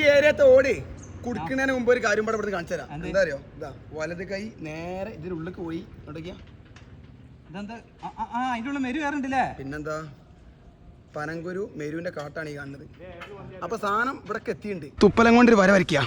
ഈ ഏരിയത്തെ ഓടി കുടിക്കുന്നതിന് മുമ്പ് ഒരു കാര്യം ഇവിടെ കാണിച്ചു തരാം. എന്താ? അറിയോ? ഇതാ വലത് കൈ നേരെ ഇതിനുള്ളിൽ പോയി. ഇതെന്താ? ഉള്ളിൽ മെരു കയറുണ്ടല്ലേ? പിന്നെന്താ? പനങ്കുരു മെരുവിന്റെ കാട്ടാണ് ഈ കാണുന്നത്. അപ്പൊ സാധനം ഇവിടെ എത്തിയിട്ടുണ്ട്. തുപ്പലം കൊണ്ട് ഒരു വര വരയ്ക്കുക.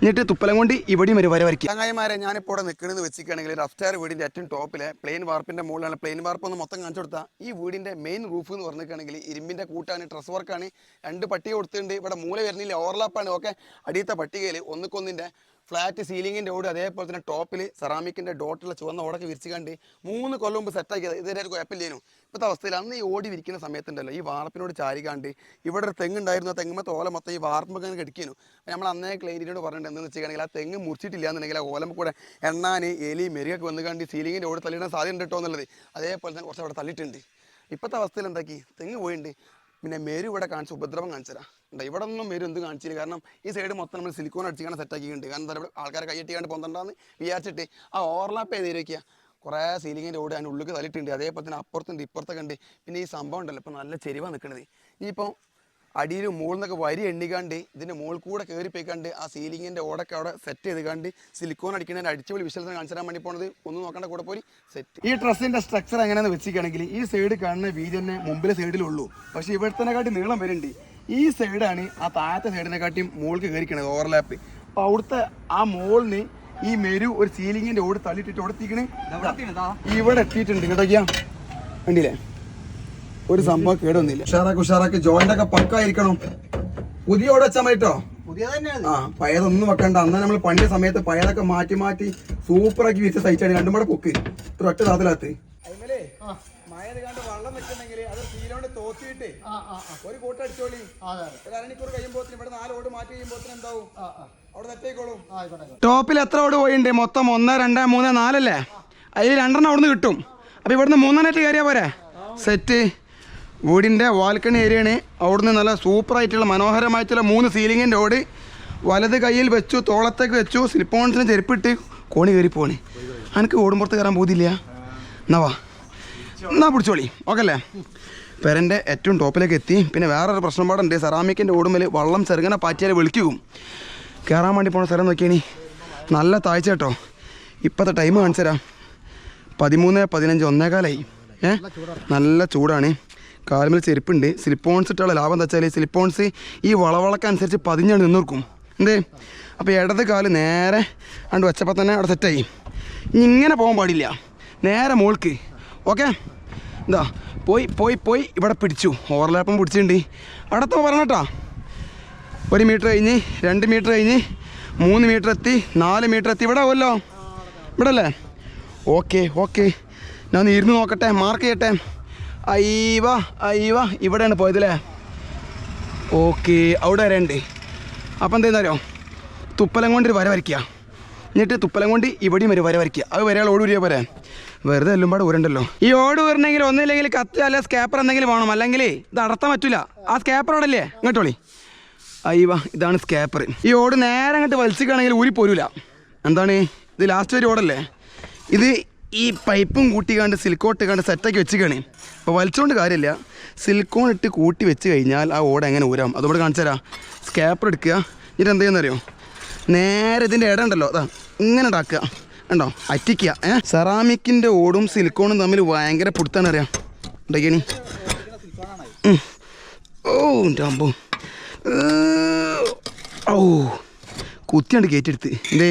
എന്നിട്ട് തുപ്പലം കൊണ്ട് ഇവിടെയും ഒരു വര വരയ്ക്കും ചങ്ങായിമാരെ ഞാനിപ്പോൾ ഇവിടെ നിൽക്കുന്നത് വെച്ചിരിക്കുകയാണെങ്കിൽ റഫ്റ്റാർ വീടിന്റെ ഏറ്റവും ടോപ്പിലെ പ്ലെയിൻ വാർപ്പിന്റെ മുകളിലാണ്. പ്ലെയിൻ വാർപ്പ് ഒന്ന് മൊത്തം കാണിച്ചു കൊടുത്താൽ ഈ വീടിന്റെ മെയിൻ റൂഫ് എന്ന് പറഞ്ഞിരിക്കുകയാണെങ്കിൽ ഇരുമ്പിന്റെ കൂട്ടാണ് ഡ്രസ് വർക്കാണ് രണ്ട് പട്ടിക കൊടുത്തിട്ടുണ്ട്. ഇവിടെ മൂല വരുന്നില്ല ഓവർലാപ്പാണ് ഓക്കെ അടിയത്തെ പട്ടികയിൽ ഒന്നുക്കൊന്നിന്റെ ഫ്ലാറ്റ് സീലിങ്ങിന്റെ ഓട് അതേപോലെ തന്നെ ടോപ്പിൽ സെറാമിക്കിന്റെ ഡോട്ടുള്ള ചുവന്ന ഓടൊക്കെ വിരിച്ച് കണ്ട് മൂന്ന് കൊല്ലം മുമ്പ് സെറ്റാക്കിയത് ഇതുവരെ ഒരു കുഴപ്പമില്ലേനു. ഇപ്പോഴത്തെ അവസ്ഥയിൽ അന്ന് ഈ ഓടി വിരിക്കുന്ന സമയത്തുണ്ടല്ലോ ഈ വാർപ്പിനോട് ചാരികാണ്ട് ഇവിടെ ഒരു തെങ്ങുണ്ടായിരുന്നു ആ തെങ്ങുമ്പോൾ ഓല മൊത്തം ഈ വാർപ്പൊക്കെ അങ്ങനെ കടിക്കുന്നു നമ്മൾ അന്നേ ക്ലൈന്റിനോട് പറഞ്ഞിട്ട് എന്താണെന്ന് വെച്ചിട്ടുണ്ടെങ്കിൽ ആ തെങ്ങ് മുറിച്ചിട്ടില്ല എന്നുണ്ടെങ്കിൽ ആ ഓലമ്പ് കൂടെ എണ്ണാൻ എലി മെരുകൊക്കെ വന്ന് കണ്ട് സീലിങ്ങിന്റെ ഓട് തള്ളിയിടാൻ സാധ്യത കേട്ടോ എന്നുള്ളത്. അതേപോലെ തന്നെ കുറച്ച് അവിടെ തള്ളിയിട്ടുണ്ട്. ഇപ്പോഴത്തെ അവസ്ഥയിൽ എന്താക്കി? തെങ്ങ് പോയിട്ടുണ്ട് പിന്നെ മേരു ഇവിടെ കാണിച്ച ഉപദ്രവം കാണിച്ചു ഉണ്ട് ഇവിടെ ഒന്നും വരും എന്ത് കാണിച്ചില്ല കാരണം ഈ സൈഡ് മൊത്തം നമ്മൾ സിലിക്കോൺ അടിച്ചിങ്ങനെ സെറ്റാക്കിയിട്ടുണ്ട് കാരണം എന്താ ആൾക്കാരെ കൈയ്യട്ടിക്കാണ്ട് പോകുന്നുണ്ടെന്ന് വിചാരിച്ചിട്ട് ആ ഓവർലാപ്പ് ചെയ്ത് വയ്ക്കുക കുറേ സീലിങ്ങിന്റെ ഓടി അതിന്റെ ഉള്ളിൽ തലിട്ടുണ്ട് അതേപോലെ തന്നെ അപ്പുറത്തുണ്ട് ഇപ്പുറത്തൊക്കെ ഉണ്ട്. പിന്നെ ഈ സംഭവം ഉണ്ടല്ലോ ഇപ്പം നല്ല ചെരിവാണ് നിൽക്കുന്നത് ഇനിയിപ്പോൾ അടിയിൽ മുകളിൽ നിന്നൊക്കെ വരി എണ്ണിക്കാണ്ട് ഇതിന്റെ മുകളിൽ കൂടെ കയറി പോയിക്കാണ്ട് ആ സീലിങ്ങിന്റെ ഓടൊക്കെ അവിടെ സെറ്റ് ചെയ്ത് കണ്ട് സിലിക്കോൺ അടിക്കുന്നതിന്റെ അടിച്ചുപൊളി വിശ്വസം കാണിച്ചു തരാൻ വേണ്ടി പോണത്. ഒന്നും നോക്കേണ്ട കൂടെ പോയി സെറ്റ് ഈ ഡ്രസ്സിന്റെ സ്ട്രക്ചർ എങ്ങനെയാണെന്ന് വെച്ചിരിക്കുകയാണെങ്കിൽ ഈ സൈഡ് കാണുന്ന വീതി തന്നെ മുമ്പിലെ സൈഡിലുള്ളൂ പക്ഷേ ഇവിടത്തെക്കാട്ടി നീളം വരുന്നുണ്ട്. ഈ സൈഡാണ് ആ താഴത്തെ സൈഡിനെക്കാട്ടിയും മുകളിൽ കയറിക്കണത് ഓവർലാപ്പ് അപ്പൊ അവിടുത്തെ ആ മോളിന് ഈ മെരു ഒരു സീലിങ്ങിന്റെ ഓട് തള്ളിട്ടിട്ട് അവിടെ എത്തിക്കണേ. ഇവിടെ എത്തിയിട്ടുണ്ട് കേട്ടോക്കിയാ കണ്ടില്ലേ? ഒരു സംഭവം കേടൊന്നില്ല ഉഷാറാക്കി ഉഷാറാക്കി. ജോയിന്റ് ഒക്കെ പക്കായിരിക്കണം. പുതിയ ഓട് വെച്ചാൽ മതിട്ടോ? ആ പയറൊന്നും വെക്കണ്ട. അന്ന് നമ്മൾ പണ്ടിയ സമയത്ത് പയറൊക്കെ മാറ്റി മാറ്റി സൂപ്പറാക്കി വിരിച്ച സഹിച്ചാണ് രണ്ടും കൂടെ പൊക്ക്. ഇത്ര ഒറ്റ താത്തിലാത്ത് തീരോണ്ട് തോത്തിയിട്ട് ഒരു കൂട്ടം അടിച്ചോളി. ഒരു അരണിക്കൂർ കഴിയുമ്പോൾ ഇവിടെ നാല് ഓട് മാറ്റി കഴിയുമ്പോൾ എന്താവും? അവിടെ തെറ്റേക്കോളും ടോപ്പിൽ എത്ര ഓട് പോയിണ്ട്? മൊത്തം ഒന്ന് രണ്ട് മൂന്ന് നാലല്ലേ? അതിൽ രണ്ടെണ്ണം അവിടുന്ന് കിട്ടും. അപ്പോൾ ഇവിടുന്ന് മൂന്നെണ്ണായിട്ട് കയറിയാൽ പോരെ? സെറ്റ്. വീടിന്റെ വാൽക്കണി ഏരിയയാണ്. അവിടുന്ന് നല്ല സൂപ്പർ സൂപ്പറായിട്ടുള്ള മനോഹരമായിട്ടുള്ള മൂന്ന് സീലിങ്ങിന്റെ ഓട്. വലത് കയ്യിൽ വെച്ചു തോളത്തേക്ക് വെച്ചു സിൽപ്പോൺസിന് ചെരുപ്പിട്ട് കോണി കയറി പോണേ എനിക്ക് ഓടുമ്പുറത്ത് കയറാൻ പോകുന്നില്ല എന്നാ വാ. എന്നാ പിടിച്ചോളി. ഓക്കെ അല്ലേ പെരന്റെ ഏറ്റവും ടോപ്പിലേക്ക് എത്തി. പിന്നെ വേറൊരു പ്രശ്നം പാടുണ്ട്. സെറാമിക്കിന്റെ ഓടുമ്പിൽ വള്ളം ചെറുങ്ങനെ പാറ്റിയാൽ വിളിക്കും. കയറാൻ വേണ്ടി പോണ സ്ഥലം നോക്കിയാണി നല്ല താഴ്ച കേട്ടോ. ഇപ്പോഴത്തെ ടൈം കാണിച്ചു തരാം. പതിമൂന്ന് പതിനഞ്ച് ഒന്നേകാലായി. ഏ? നല്ല ചൂടാണ്. കാലുമേൽ ചെരുപ്പുണ്ട്. സ്ലിപ്പോൺസ് ഇട്ടുള്ള ലാഭം എന്താ വെച്ചാൽ സ്ലിപ്പോൺസ് ഈ വളവളക്കനുസരിച്ച് പതിഞ്ഞാണ് നിന്നിർക്കും. എന്തേ? അപ്പോൾ ഇടത് കാൽ നേരെ അണ്ട് വെച്ചപ്പോൾ തന്നെ അവിടെ സെറ്റായി ഇനി ഇങ്ങനെ പോകാൻ പാടില്ല. നേരെ മോൾക്ക്. ഓക്കെ? എന്താ പോയി പോയി പോയി. ഇവിടെ പിടിച്ചു. ഓവർലാപ്പും പിടിച്ചിട്ടുണ്ട്. അവിടെ എത്തുമ്പോൾ പറഞ്ഞട്ടാ ഒരു മീറ്റർ കഴിഞ്ഞ് രണ്ട് മീറ്റർ കഴിഞ്ഞ് മൂന്ന് മീറ്റർ എത്തി നാല് മീറ്റർ എത്തി. ഇവിടെ ആവുമല്ലോ. ഇവിടെ അല്ലേ? Okay okay. ഞാൻ ഒന്ന് ഇരുന്ന് നോക്കട്ടെ മാർക്ക് ചെയ്യട്ടെ. അയ്യവ അയ്യവ. ഇവിടെയാണ് പോയതല്ലേ ഓക്കെ അവിടെ വരെ ഉണ്ട്. അപ്പം എന്താണെന്നറിയോ തുപ്പലം കൊണ്ട് ഒരു വര വരയ്ക്കുക. എന്നിട്ട് തുപ്പലം കൊണ്ട് ഇവിടെയും ഒരു വര വരയ്ക്കുക. അത് വരയാൾ ഓടി വരിക പോരെ വെറുതെ എല്ലാം പാടെ ഊരണ്ടല്ലോ. ഈ ഓട് ഊരണമെങ്കിൽ ഒന്നില്ലെങ്കിൽ കത്ത് അല്ല സ്കാപ്പർ എന്തെങ്കിലും വേണം. അല്ലെങ്കിൽ ഇത് അടർത്താൻ പറ്റൂല. ആ സ്കാപ്പർ അവിടെ അല്ലേ ഇങ്ങോട്ടോളി. അയ്യവ ഇതാണ് സ്കാപ്പർ. ഈ ഓട് നേരെ അങ്ങോട്ട് വലിച്ചിക്കുകയാണെങ്കിൽ ഊരി പോരൂല. എന്താണ്? ഇത് ലാസ്റ്റ് ഒരു ഓടല്ലേ? ഇത് ഈ പൈപ്പും കൂട്ടിക്കാണ്ട് സിൽക്കോട്ട് കണ്ട് സെറ്റാക്കി വെച്ചിക്കാണ് അപ്പോൾ വലിച്ചുകൊണ്ട് കാര്യമില്ല. സിൽക്കോൺ ഇട്ട് കൂട്ടി വെച്ച് കഴിഞ്ഞാൽ ആ ഓട് എങ്ങനെ ഊരാം? അതുകൊണ്ട് കാണിച്ചു തരാം. സ്കാപ്പർ എടുക്കുക. എന്നിട്ട് എന്ത് ചെയ്യുന്നറിയോ? നേരെ ഇതിന്റെ ഇട ഉണ്ടല്ലോ. അതാ ഇങ്ങനെ ഉണ്ടാക്കുക ഉണ്ടോ? അറ്റിക്ക ഏ? സെറാമിക്കിന്റെ ഓടും സിലിക്കോണും തമ്മിൽ ഭയങ്കര പൊടുത്താണ് അറിയാം. ഉണ്ടാക്കിയണി. ഓ അമ്പോ. ഓ കുത്തിയാണ്ട് കയറ്റെടുത്ത് എന്തേ?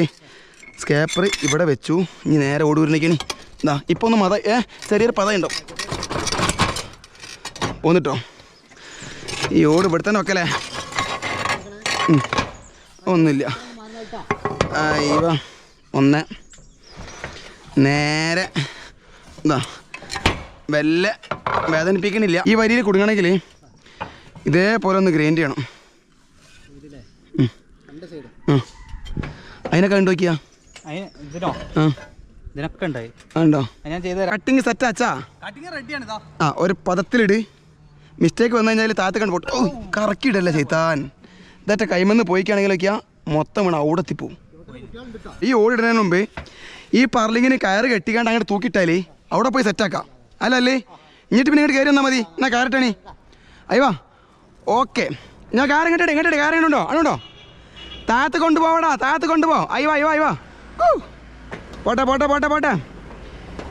സ്കാപ്പർ ഇവിടെ വെച്ചു. ഇനി നേരെ ഓടി വരണേക്കണി ഇതാ ഇപ്പോൾ ഒന്ന് മത ഏ ചെറിയൊരു പത ഉണ്ടോ? പോന്നിട്ടോ? ഈ ഓട് ഇവിടെ തന്നെ വെക്കലേ. ഒന്നുമില്ല. അയ്യോ ഒന്ന് നേരെ എന്താ വല്ല വേദനിപ്പിക്കണില്ല. ഈ വരിയിൽ കുടുങ്ങണമെങ്കിൽ ഇതേപോലെ ഒന്ന് ഗ്രൈൻഡ് ചെയ്യണം. അതിനൊക്കെ കണ്ടു നോക്കിയാ? കട്ടിങ് സെറ്റ് അച്ഛാ ആ ഒരു പദത്തിലിട്. മിസ്റ്റേക്ക് വന്നു കഴിഞ്ഞാൽ താഴത്ത് കണ്ട് പോട്ടെ. ഓ കറക്കിയിടല്ലേ ചെയ്താൻ ഇതറ്റ കൈമെന്ന് പോയിക്കാണെങ്കിലൊക്കെയാ മൊത്തം വീണ് അവിടെ എത്തിപ്പോവും. ഈ ഓടിടുന്നതിന് മുമ്പ് ഈ പറലിങ്ങിന് കയറ് കെട്ടിക്കാണ്ട് അങ്ങോട്ട് തൂക്കിട്ടാലേ അവിടെ പോയി സെറ്റാക്കാം അല്ല അല്ലേ? ഇങ്ങിട്ട് പിന്നെ ഇങ്ങോട്ട് കയറി വന്നാൽ മതി. എന്നാ കയറട്ടണി അയ്യോ ഓക്കെ. ഞാൻ കാരം ഇങ്ങോട്ടെ ഇങ്ങോട്ടെ കാരം ഉണ്ടോ അതുണ്ടോ താഴത്ത് കൊണ്ടുപോവടാ താഴത്ത് കൊണ്ടുപോ. അയ്യോ അയ്യോ അയ്യോ. പോട്ടെ പോട്ടെ പോട്ടെ പോട്ടെ.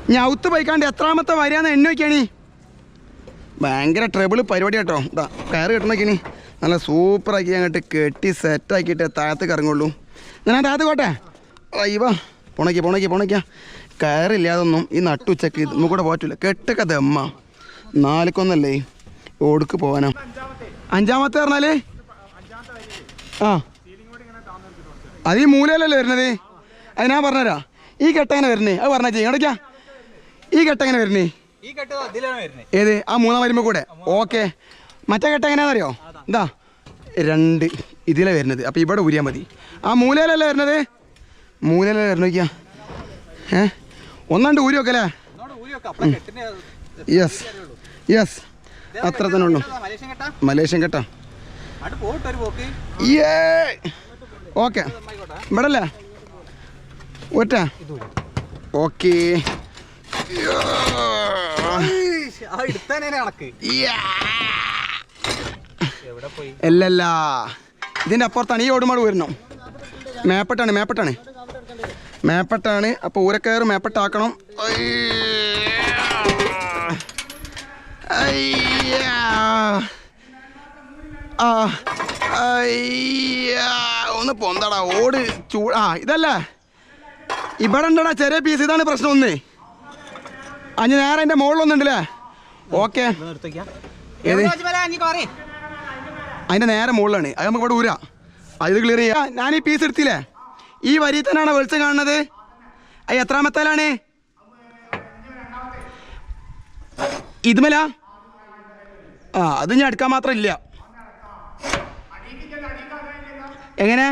പോട്ടെ ഒത്തു പോയിക്കാണ്ട് എത്രാമത്തെ വരികയെന്ന് നോക്കിയാണി. ഭയങ്കര ട്രബിൾ പരിപാടി കേട്ടോ. ഇതാ കയറ് കെട്ടണക്കിനി നല്ല സൂപ്പറാക്കി അങ്ങോട്ട് കെട്ടി സെറ്റാക്കിയിട്ട് താത്ത് കറങ്ങുള്ളൂ ഞാൻ താഴത്ത് പോട്ടെ. അയ്യോ പുണയ്ക്ക പുണയ്ക്ക പുണയ്ക്ക കയറില്ലാതൊന്നും ഈ നട്ടുച്ചക്ക് ഇതൊന്നും കൂടെ പോറ്റില്ല. കെട്ടൊക്കെ ദമ്മ നാലുക്കൊന്നല്ലേ? ഓടുക്ക് പോവാനോ. അഞ്ചാമത്തെ പറഞ്ഞാൽ? ആ. അത് ഈ മൂലയിലല്ലേ വരുന്നത്? അത് ഞാൻ പറഞ്ഞുതരാ. ഈ കെട്ടെങ്ങനെ വരുന്നേ? അത് പറഞ്ഞാ ചെയ്യും. ഇടയ്ക്കാ ഈ വരുന്നേ? കെട്ട് ഇതിലാണ് വരുന്നത് ഏത്? ആ മൂന്നാം വരുമ്പോൾ കൂടെ. ഓക്കെ. മറ്റേ കെട്ട എങ്ങനെയാണെന്നറിയോ എന്താ രണ്ട് ഇതിലെ വരുന്നത്. അപ്പോൾ ഇവിടെ ഊരിയാൽ മതി. ആ മൂലയിലല്ലേ വരുന്നത്? മൂലയിലല്ലേ വരണ നോക്കിയാ ഏ? ഒന്നാണ്ട് ഊരി വെക്കല്ലേ? യെസ് യെസ് അത്ര തന്നെ ഉള്ളു. മലേഷ്യൻ കെട്ടാ? ഓക്കെ ഇവിടെ അല്ലേ ഒറ്റ. ഓക്കേ അല്ലല്ല ഇതിന്റെ അപ്പുറത്താണ് ഈ ഓടുമാട് വരുന്നു മേപ്പട്ടാണ് മേപ്പെട്ടാണ്. മേപ്പെട്ടാണ്. അപ്പോൾ ഊരക്കയറ് മേപ്പെട്ടാക്കണം. ഒന്ന് പൊന്തടാ ഓട് ചൂ ആ ഇതല്ലേ. ഇവിടെ ഉണ്ടടാ ചെറിയ പീസ് ഇതാണ് പ്രശ്നം ഒന്ന്. അഞ്ഞ് നേരെ എന്റെ മുകളിലൊന്നുണ്ടല്ലേ? ഓക്കെ. അതിന്റെ നേരെ മുകളിലാണ്. അത് നമുക്ക് ഇവിടെ ഊരാ. അത് ക്ലിയർ ചെയ്യാം. ഞാൻ ഈ പീസ് എടുത്തില്ലേ? ഈ വരി തന്നെയാണ് വെളിച്ചം കാണുന്നത്? അത് എത്രാമത്തേലാണ്? ഇതുമല? ആ അത് ഞാൻ എടുക്കാൻ മാത്രം ഇല്ല. എങ്ങനെ?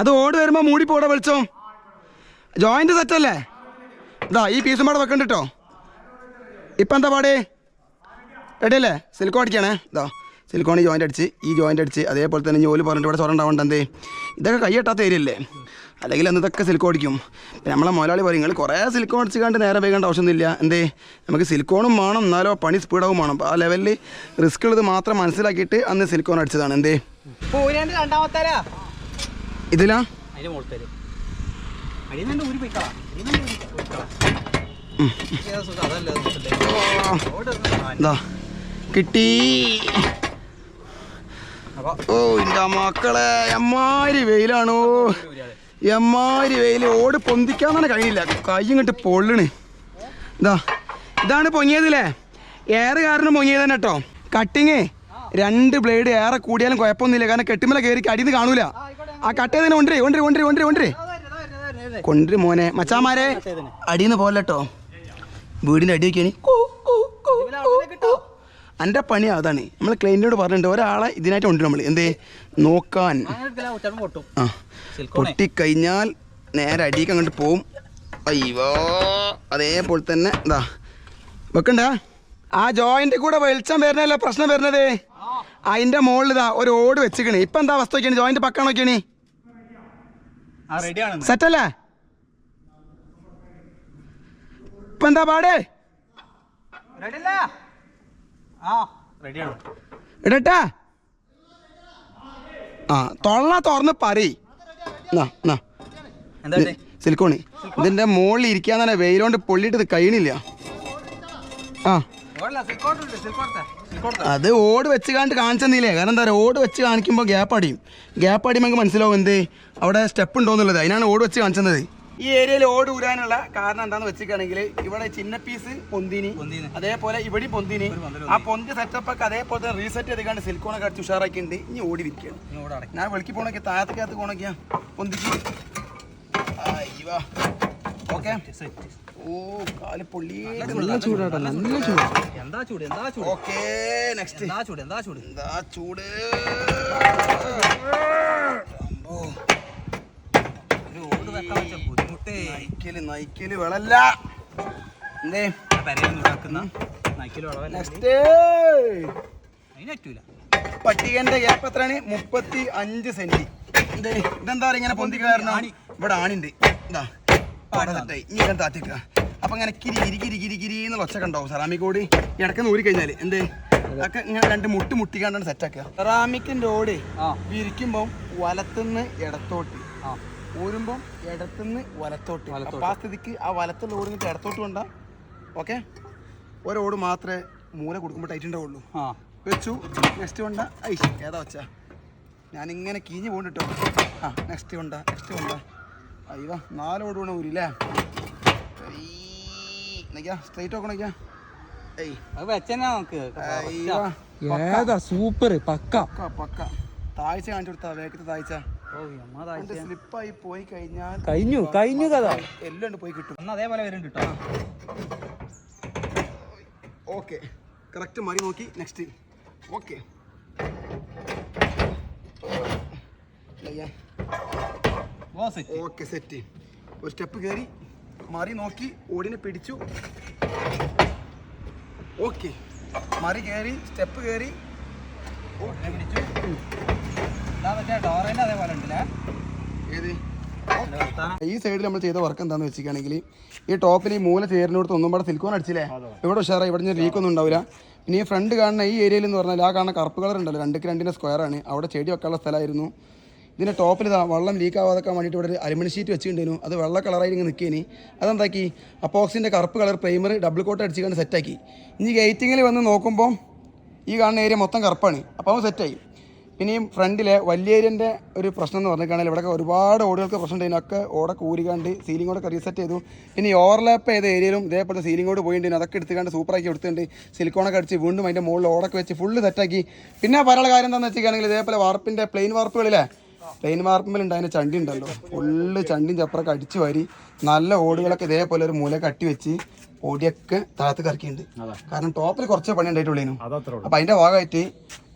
അത് ഓട് വരുമ്പോൾ മൂടി പോട വെളിച്ചം. ജോയിന്റ് സെറ്റ് അല്ലേ ഇതാ ഈ പീസും പാടെ വെക്കണ്ട കേട്ടോ ഇപ്പം എന്താ പാടേ? റെഡി സിൽക്കോ അടിക്കണേ ഇതാ. സിലിക്കോൺ ജോയിന്റ് അടിച്ച് ഈ ജോയിന്റ് അടിച്ച് അതേപോലെ തന്നെ ജോലി പറഞ്ഞിട്ട് ഇവിടെ സ്വരം എന്തേ ഇതൊക്കെ കൈ ഏരിയ ഏരിയല്ലേ അല്ലെങ്കിൽ എന്നതൊക്കെ സിലിക്കോൺ അടിക്കും. പിന്നെ നമ്മളെ മുതലാളി പറയും നിങ്ങൾ കുറേ സിലിക്കോൺ അടിച്ച് കണ്ട് നേരെ വേകേണ്ട ആവശ്യമൊന്നുമില്ല. എന്തേ? നമുക്ക് സിലിക്കോണും വേണം എന്നാലോ പണി സ്പീഡാവും വേണം. ആ ലെവലിൽ റിസ്ക് ഉള്ളത് മാത്രം മനസ്സിലാക്കിയിട്ട് അന്ന് സിലിക്കോൺ അടിച്ചതാണ്. എന്തേ? ഇതിലാ? കിട്ടി. ഓ എന്റെ മക്കളെ എമ്മാരി വെയിലാണോ. എമ്മാരി വെയിൽ ഓട് പൊന്തിക്കാൻ തന്നെ കഴിയില്ല. കൈ കിട്ട് പൊള്ളണ്. ഇതാ ഇതാണ് പൊങ്ങിയതില്ലേ? ഏറെ കാരണം പൊങ്ങിയത് തന്നെ കേട്ടോ കട്ടിങ് രണ്ട് ബ്ലേഡ് ഏറെ കൂടിയാലും കുഴപ്പമൊന്നുമില്ല. കാരണം കെട്ടിമല കയറി അടിയിൽ നിന്ന് കാണൂല. ആ കട്ട് ചെയ്തതിനെ കൊണ്ടുവരേ കൊണ്ടുവരേ കൊണ്ടുവരേ കൊണ്ടുവരേ കൊണ്ടുവരേ. കൊണ്ടുവരും മോനെ. മച്ചാമാരെ അടിന്ന് നിന്ന് പോലെ കേട്ടോ വീടിന്റെ അടി എന്റെ പണി അതാണ്. നമ്മൾ ക്ലൈന്റിനോട് പറഞ്ഞിട്ടുണ്ട് ഒരാളെ ഇതിനായിട്ട് ഉണ്ട് നമ്മൾ എന്തേ? നോക്കാൻ. ആ. പൊട്ടിക്കഴിഞ്ഞാൽ നേരെ അടിക്ക് അങ്ങോട്ട് പോവും. അയ്യോ. അതേപോലെ തന്നെ ഇതാ. വെക്കണ്ട? ആ ജോയിന്റ് കൂടെ വെളിച്ചം വരുന്നതല്ല പ്രശ്നം വരുന്നത്? അതിന്റെ മുകളിൽ ഇതാ ഒരു ഓട് വെച്ചിക്കണേ ഇപ്പൊ എന്താ അവസ്ഥ നോക്കിയാണ് ജോയിന്റ് പക്കാൻ നോക്കിയാണ്. സെറ്റല്ലേ ഇപ്പൊ എന്താ പാടേ? Ready അല്ലേ? ആ, ready ആണ്. ഇടട്ടാ. ആ തൊള്ള തുറന്ന് പറയ്? സിലിക്കോണി ഇതിന്റെ മുകളിൽ ഇരിക്കാൻ തന്നെ വെയിലോണ്ട് പൊള്ളിയിട്ട് ഇത് കഴിയണില്ല. ആ. അത് ഓട് വെച്ച് കാണിട്ട് കാണിച്ചെന്നില്ലേ? കാരണം എന്താ പറയുക ഓട് വെച്ച് കാണിക്കുമ്പോൾ ഗ്യാപ്പ് അടിയും. ഗ്യാപ്പ് അടിയുമ്പോൾ മനസ്സിലാവും എന്ത്? അവിടെ സ്റ്റെപ്പ് ഉണ്ടോ എന്നുള്ളത്. അതിനാണ് ഓട് വെച്ച് കാണിച്ചത് ഈ ഏരിയയിൽ ഓട് ഊരാനുള്ള കാരണം എന്താന്ന് വെച്ചിട്ടാണെങ്കിൽ ഇവിടെ ചിന്ന പീസ് പൊന്തിനി അതേപോലെ ഇവിടെ പൊന്തിനി. ആ പൊന്തി. സെറ്റപ്പ് ഒക്കെ അതേപോലെ തന്നെ റീസെറ്റ് ചെയ്തുകൊണ്ട് സിൽക്കോണൊക്കെ അടിച്ച് ഉഷാറാക്കിയിട്ടുണ്ട് ഇനി ഓടി വിരിക്കുകയാണ് ഞാൻ വെളുക്കി പോണൊക്കെ താഴത്തേക്കകത്ത് പോണൊക്കെയാ പൊന്തിക്ക്. അയ്യോ. ഓക്കെ. ഓ കാൽ പൊള്ളി നല്ല ചൂടാട്ടോ, നല്ല ചൂട്. എന്താ ചൂട് എന്താ ചൂട്? ഓക്കെ നെക്സ്റ്റ് എന്താ ചൂട് എന്താ ചൂട്? എന്താ ചൂട്? ഒരു ഓട് വെക്കാൻ വെച്ച നയിക്കൽ നയിക്കൽ വെളല്ല. എന്തേ? നയിക്കലും നെക്സ്റ്റ്. പട്ടികന്റെ ഗ്യാപ്പ് എത്രയാണ്? മുപ്പത്തി അഞ്ച് സെന്റ്. എന്തേ? ഇതെന്താ ഇങ്ങനെ പൊന്തി കാരണം ഇവിടെ ആണിണ്ട്. എന്താ പാടത്തെ ഇനി ഇങ്ങനെ താത്തിക്ക അപ്പൊ ഇങ്ങനെ കിരി കിരി കിരി കിരി കിരി എന്നുള്ള ഒച്ച കണ്ടാവും സറാമി കൂടി ഇടയ്ക്ക് നൂരി കഴിഞ്ഞാൽ. എന്തേ? അതൊക്കെ ഇങ്ങനെ രണ്ട് മുട്ട് മുട്ടിക്കാണ്ടാണ് സെറ്റ് ആക്കുക. സെറാമിക്കിന്റെ ഓട്. വിരിക്കുമ്പോൾ വലത്തുനിന്ന് ഇടത്തോട്ട്. ആ. ഊരുമ്പം ഇടത്തുനിന്ന് വലത്തോട്ട്. ആ സ്ഥിതിക്ക് ആ വലത്തുള്ള ഓട് ഇങ്ങോട്ട് ഇടത്തോട്ട് കൊണ്ട ഓക്കെ? ഒരോട് മാത്രമേ മൂല കൊടുക്കുമ്പോൾ ടൈറ്റ് ഉണ്ടാവുള്ളൂ ആ. വെച്ചു നെക്സ്റ്റ് കൊണ്ട ഐശ് ഏതാ വെച്ചാ? ഞാനിങ്ങനെ കീഞ്ഞ് പോകണ്ട കേട്ടോ ആ നെക്സ്റ്റ് കൊണ്ട നെക്സ്റ്റ് കൊണ്ട. അയ്യോ നാലോട് വേണം ഊരില്ലേ? സ്ട്രൈറ്റ് സൂപ്പർ പക്ക പക്ക. താഴ്ച കാണിച്ചു കൊടുത്താ വേഗത്തെ താഴ്ച. സ്ലിപ്പായി പോയി കഴിഞ്ഞാൽ കഴിഞ്ഞു കഴിഞ്ഞു കഥ. എല്ലാം പോയി കിട്ടും. അന്ന് അതേപോലെ വരും കേട്ടോ ഓക്കെ. കറക്റ്റ് മറി നോക്കി. Next okay. ഓക്കെ സെറ്റ് ഒരു സ്റ്റെപ്പ് കയറി മറി നോക്കി. ഓടിനെ പിടിച്ചു. ഓക്കെ. മറി കയറി സ്റ്റെപ്പ് കയറി പിടിച്ചു. ഈ സൈഡിൽ നമ്മൾ ചെയ്ത വർക്ക് എന്താന്ന് വെച്ചിരിക്കുകയാണെങ്കിൽ ഈ ടോപ്പിൽ ഈ മൂല ചേരിനോടത്ത് ഒന്നും പാടെ സിൽക്കോൺ അടിച്ചില്ലേ? ഇവിടെ ഉഷാറായി ഇവിടെ ലീക്ക് ഒന്നും ഉണ്ടാവില്ല ഇനി ഈ ഫ്രണ്ട് കാണുന്ന ഈ ഏരിയയിൽ എന്ന് പറഞ്ഞാൽ ആ കാണുന്ന കറുപ്പ് കളർ ഉണ്ടല്ലോ രണ്ടക്ക് രണ്ടിന്റെ സ്ക്വയർ ആണ്. അവിടെ ചെടി വെക്കാനുള്ള സ്ഥലമായിരുന്നു. ഇതിന്റെ ടോപ്പിൽ ഇതാ വെള്ളം ലീക്ക് ആവാതൊക്കെ വേണ്ടിയിട്ട് ഇവിടെ ഒരു അലുമിനിയം ഷീറ്റ് വെച്ചിട്ടുണ്ടായിരുന്നു. അത് വെള്ള കളറായി ഇങ്ങനെ നിൽക്കേനി അതെന്താക്കി? അപ്പോക്സിന്റെ കറുപ്പ് കളർ പ്രൈമർ ഡബിൾ കോട്ട് അടിച്ചുകൊണ്ട് സെറ്റാക്കി ഇനി ഗേറ്റിങ്ങിൽ വന്ന് നോക്കുമ്പോൾ ഈ കാണുന്ന ഏരിയ മൊത്തം കറുപ്പാണ് അപ്പോൾ അവൻ സെറ്റായി പിന്നെ ഈ ഫ്രണ്ടിലെ വലിയ ഏരിയന്റെ ഒരു പ്രശ്നം എന്ന് പറഞ്ഞിട്ടാണെങ്കിൽ ഇവിടെ ഒരുപാട് ഓടുകൾക്ക് പ്രശ്നം ഉണ്ടായിരുന്നു ഒക്കെ ഓടെ ഊരിക്കാണ്ട് സീലിംഗ് ഓടൊക്കെ റീസെറ്റ് ചെയ്തു. ഈ ഓവർലാപ്പ് ചെയ്ത ഏരിയയിലും ഇതേപോലെ സീലിംഗ് ഓട് പോയിട്ടുണ്ട്. അതൊക്കെ എടുത്തുകൊണ്ട് സൂപ്പറാക്കി എടുത്തിട്ടുണ്ട് സിലിക്കോണൊക്കെ അടിച്ച് വീണ്ടും അതിന്റെ മുകളിൽ ഓടൊക്കെ വെച്ച് ഫുള്ള് സെറ്റാക്കി പിന്നെ പറയാനുള്ള കാര്യം എന്താണെന്ന് വെച്ചിട്ടുണ്ടെങ്കിൽ ഇതേപോലെ വാർപ്പിന്റെ പ്ലെയിൻ വാർപ്പുകളിലെ പ്ലെയിൻ ഉണ്ട് അതിന്റെ ചണ്ടി ഉണ്ടല്ലോ. ഫുള്ള് ചണ്ടിയും ചപ്പറൊക്കെ അടിച്ചു വരി നല്ല ഓടുകളൊക്കെ ഇതേപോലെ ഒരു മൂല കട്ടി വെച്ച് പൊടിയൊക്കെ താഴത്ത് കറക്കിയിട്ടുണ്ട്. കാരണം ടോപ്പിൽ കുറച്ച് പണി ഉണ്ടായിട്ടുള്ളൂ അപ്പൊ അതിന്റെ ഭാഗമായിട്ട്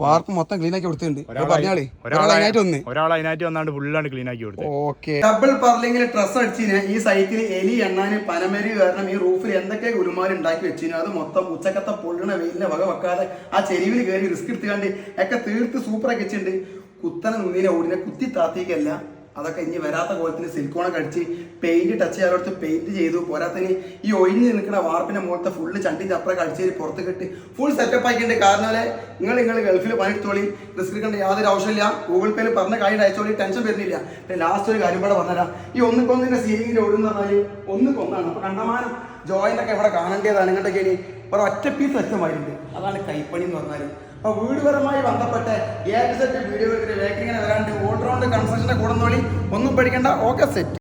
വാർപ്പ് മൊത്തം ക്ലീൻ ആക്കി കൊടുത്തിട്ടുണ്ട്. പറഞ്ഞാളി ഒരാൾ അതിനായിട്ട് ഒന്ന് വന്നാണ്ട് ഫുള്ളാണ് ക്ലീൻ ആക്കി കൊടുത്തത് ഓക്കെ. ഡബിൾ പർലിംഗിൽ ഡ്രസ് അടിച്ചിന് ഈ സൈറ്റിൽ എലി എണ്ണാന് പനമരി കാരണം ഈ റൂഫിൽ എന്തൊക്കെ ഗുരുമാരി ഉണ്ടാക്കി വെച്ചിന് അത് മൊത്തം ഉച്ചക്കത്തെ പൊള്ളണ വെയിലിന്റെ വക വെക്കാതെ ആ ചെരിവിൽ കയറി റിസ്ക് എടുത്തുകൊണ്ട് ഒക്കെ തീർത്ത് സൂപ്പറാക്കി വെച്ചിട്ടുണ്ട്. കുത്തനെ നിന്നിനെ ഓടിനെ കുത്തി താത്തിക്കല്ല. അതൊക്കെ ഇനി വരാത്ത കോലത്തിന് സിലിക്കോണൊക്കെ അടിച്ച് പെയിന്റ് ടച്ച് ചെയ്യാൻ അടുത്ത് പെയിന്റ് ചെയ്തു. പോരാത്തതിന് ഈ ഒഴിഞ്ഞ് നിൽക്കുന്ന വാർപ്പിന്റെ മുകളത്തെ ഫുള്ള് ചണ്ടി ചപ്പറൊക്കെ അടിച്ചേരി പുറത്ത് കെട്ടി. ഫുൾ സെറ്റപ്പ് ആക്കിയിട്ടുണ്ട്. കാരണം നിങ്ങൾ നിങ്ങൾ ഗൾഫിൽ പണിയെടുത്തോളി. റിസ്ക് എടുക്കേണ്ട യാതൊരു ആവശ്യമില്ല ഗൂഗിൾ പേയിൽ പറഞ്ഞ കാര്യം അയച്ചോളി ടെൻഷൻ വരുന്നില്ല. പിന്നെ ലാസ്റ്റ് ഒരു കാര്യം കൂടെ പറഞ്ഞുതരാം. ഈ ഒന്നിക്കൊന്നിന്റെ സീലിംഗിന്റെ ഓടുന്ന് പറഞ്ഞാൽ ഒന്നിക്കൊന്നാണ് അപ്പൊ കണ്ടമാനം ജോയിന്റ് ഒക്കെ ഇവിടെ കാണേണ്ടതാണ്. ഇങ്ങോട്ടൊക്കെ ഇനി ഒറ്റ പീസ് വ്യക്തമായിട്ടുണ്ട്. അതാണ് കൈപ്പണി എന്ന് പറഞ്ഞാൽ വീടുപരമായി ബന്ധപ്പെട്ട് ഏത് സെറ്റ് വീഡിയോകൾക്ക് വേക്കിങ്ങനെ വരാണ്ട് ഓൾറൗണ്ട് കൺസ്ട്രക്ഷന്റെ കൂടുന്നോളി ഒന്നും പഠിക്കേണ്ട ഓക്കെ സെറ്റ്